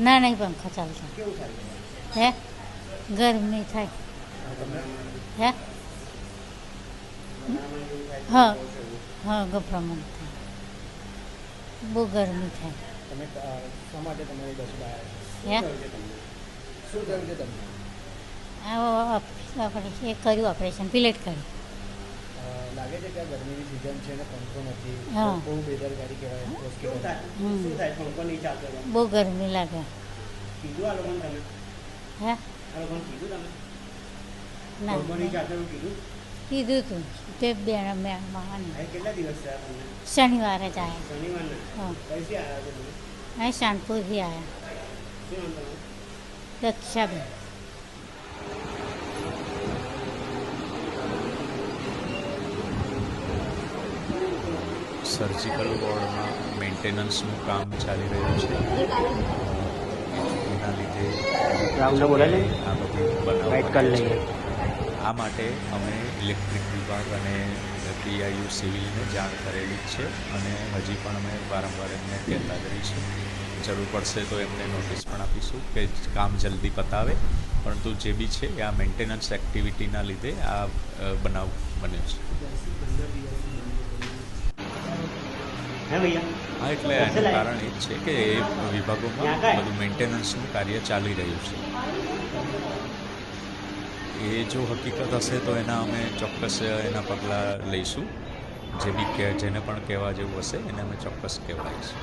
ના નહીં પંખા ચાલતો હે? ગરમી થાય. હે? હા. હા ગભરામણ થાય. બહુ ગરમી થાય. તમે અ, શા માટે તમારી બસ બહાર હે? શું થયું છે તમને? શું થયું છે તમને? આ ઓપ- આપણે એ કર્યું ઓપરેશન પિલેટ કર્યું. લાગે છે કે આ ગરમીની સિઝન છે ને પંખો નથી હા. બહુ બેદરકારી કહેવાય હોસ્પિટલ હમ. શું થાય પંખો નહીં ચાલતો તો? બહુ ગરમી લાગે કીધું આ લોકોને તમે હે આ લોકોને કીધું તમે ના પંખો નહીં ચાલતો એવું કીધું કીધું તું તે બે મેળમાં હવે કેટલા દિવસ થયા તમને શનિવારે જ આવ્યા શનિવારના હા કઈથી આવ્યા છો તમે અહીં શાનપુરથી આવ્યા શું સર્જિકલ વોર્ડમાં મેન્ટેનન્સનું કામ ચાલી રહ્યું છે. એના લીધે આ બધી બનાવ કરી છે. આ માટે અમે ઇલેક્ટ્રિક વિભાગ અને પીઆઈયુ સિવિલને જાણ કરેલી છે અને હજી પણ અમે વારંવાર એમને કહેતા કરીશું જરૂર પડશે તો એમને નોટિસ પણ આપીશું કે કામ જલ્દી પતાવે. પરંતુ જે બી છે આ મેન્ટેનન્સ એક્ટિવિટીના લીધે આ બનાવ બન્યો છે. હે એટલે એનું કારણ એ જ છે કે એ વિભાગોમાં બધું મેન્ટેનન્સનું કાર્ય ચાલી રહ્યું છે. એ જો હકીકત હશે તો એના અમે ચોક્કસ એના પગલાં લઈશું. જે બી કે જેને પણ કહેવા જેવું હશે એને અમે ચોક્કસ કહેવાઈશું.